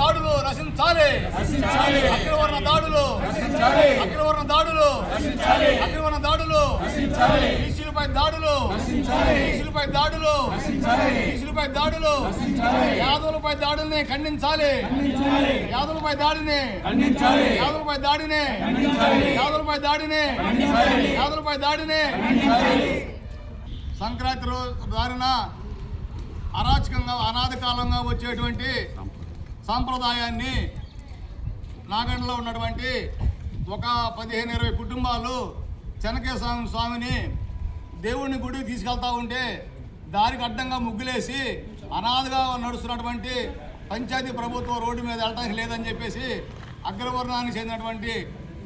దాడులు నశించాలి. అగ్రవర్ణ దాడులు. అగ్రవర్ణ దాడులు. అగ్రవర్ణ దాడులు. బీసీలపై దాడులు. బీసీలపై దాడులు. బీసీలపై దాడులు. యాదవులపై దాడుల్ని ఖండించాలి. యాదవులపై దాడిని. యాదవులపై దాడిని. యాదవులపై దాడిని. యాదవులపై దాడిని. సంక్రాంతి రోజు దారిన అరాచకంగా అనాది కాలంగా వచ్చేటువంటి సాంప్రదాయాన్ని నాగండ్లో ఉన్నటువంటి ఒక పదిహేను ఇరవై కుటుంబాలు చెనకేశ్వర స్వామిని దేవుడిని గుడికి తీసుకెళ్తా ఉంటే దారికి అడ్డంగా ముగ్గులేసి అనాథగా నడుస్తున్నటువంటి పంచాయతీ ప్రభుత్వం రోడ్డు మీద వెళ్ళడానికి లేదని చెప్పేసి అగ్రవర్ణానికి చెందినటువంటి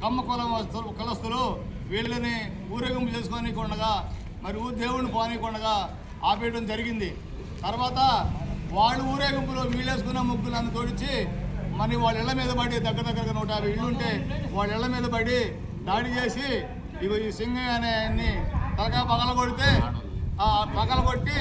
కమ్మ కులం కులస్తులు వీళ్ళని ఊరేగింపు చేసుకొని కొండగా మరి ఊ- దేవుడిని పోనీకొండగా ఆపేయడం జరిగింది. తర్వాత వాళ్ళు ఊరేగింపులో వీళ్ళేసుకున్న ముగ్గులను తోడిచి మరి వాళ్ళ ఇళ్ళ మీద పడి దగ్గర దగ్గరగా నూట యాభై ఇళ్ళు ఉంటే వాళ్ళ ఇళ్ళ మీద పడి దాడి చేసి ఇవి ఈ సింగయ్య అనే ఆయన్ని తలకా పగల కొడితే పగల కొట్టి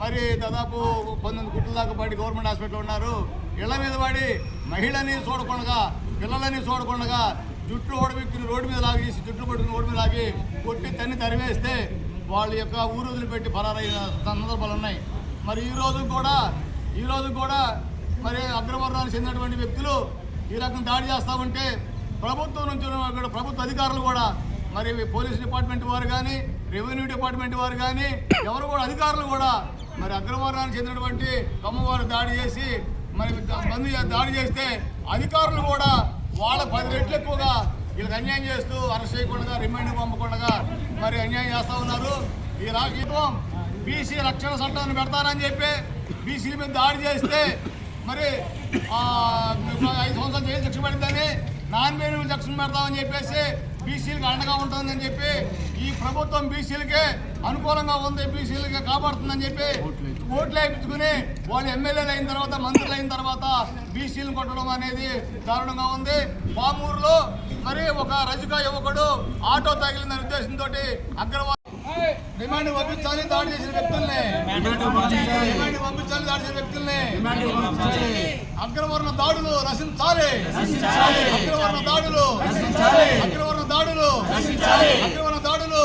మరి దాదాపు పంతొమ్మిది గుట్ల దాకా పడి గవర్నమెంట్ హాస్పిటల్ ఉన్నారు. ఇళ్ళ మీద పడి మహిళని చూడకుండా పిల్లలని చూడకుండా జుట్లు ఓడబెక్కిన రోడ్డు మీద లాగేసి జుట్లు పట్టుకుని రోడ్డు మీద లాగి కొట్టి తన్ని తరివేస్తే వాళ్ళ యొక్క ఊరు వదిలిపెట్టి పరారైన సందర్భాలు ఉన్నాయి. మరి ఈ రోజు కూడా ఈ రోజు కూడా మరి అగ్రవర్ణానికి చెందినటువంటి వ్యక్తులు ఈ రకం దాడి చేస్తూ ఉంటే ప్రభుత్వం నుంచి కూడా ప్రభుత్వ అధికారులు కూడా మరి పోలీస్ డిపార్ట్మెంట్ వారు కానీ రెవెన్యూ డిపార్ట్మెంట్ వారు కానీ ఎవరు కూడా అధికారులు కూడా మరి అగ్రవర్ణానికి చెందినటువంటి కమ్మవారు దాడి చేసి మరి మంది దాడి చేస్తే అధికారులు కూడా వాళ్ళ పది రెట్లు ఎక్కువగా వీళ్ళకి అన్యాయం చేస్తూ అరెస్ట్ చేయకుండా రిమాండ్ పంపకుండా మరి అన్యాయం చేస్తూ ఉన్నారు. ఈ రాష్ట్రం బీసీ రక్షణ చట్టాన్ని పెడతారని చెప్పి బీసీల మీద దాడి చేస్తే మరి ఐదు సంవత్సరాలు జైలు శిక్ష పడిందని నాన్ బెయిల్ శిక్షణ పెడతామని చెప్పేసి బీసీలకు అండగా ఉంటుందని చెప్పి ఈ ప్రభుత్వం బీసీలకే అనుకూలంగా ఉంది బీసీలకి కాపాడుతుందని చెప్పి ఓట్లు వేయించుకుని వాళ్ళు ఎమ్మెల్యేలు అయిన తర్వాత మంత్రులు అయిన తర్వాత బీసీలు కొట్టడం అనేది దారుణంగా ఉంది. పామూరులో మరి ఒక రజుగా యువకుడు ఆటో తగిలిందనే ఉద్దేశంతో అగ్రవాల్ డిమాండ్ పంపించాలి దాడి చేసిన వ్యక్తుల్ని. డిమాండ్ పంపించాలి దాడి చేసిన వ్యక్తుల్ని అగ్రవర్ణ దాడులు నశించాలి అగ్రవర్ణ దాడులు అగ్రవర్ణ దాడులు అగ్రవర్ణ దాడులు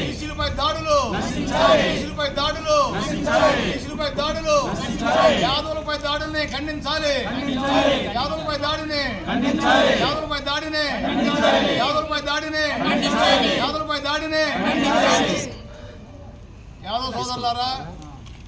బీసీలపై దాడులు బీసీలపై దాడులు బీసీలపై దాడులు యాదవులపై దాడుల్ని ఖండించాలి. యాదవులపై దాడిని యాదవులపై దాడిని యాదవులపై దాడిని యాదవులపై దాడిని యాదవ్ సోదరులారా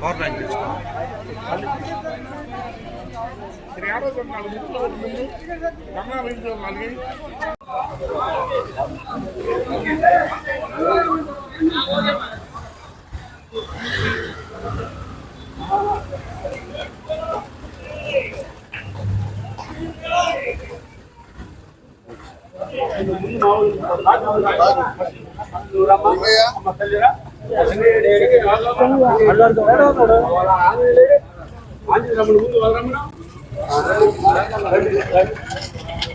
పవర్ బ్యాంక్ తెచ్చుకోవాలి యాభై నాలుగు గమనం నాలుగు ஆஞ்சலி நம்ம ஊருக்கு வர்றோம்னா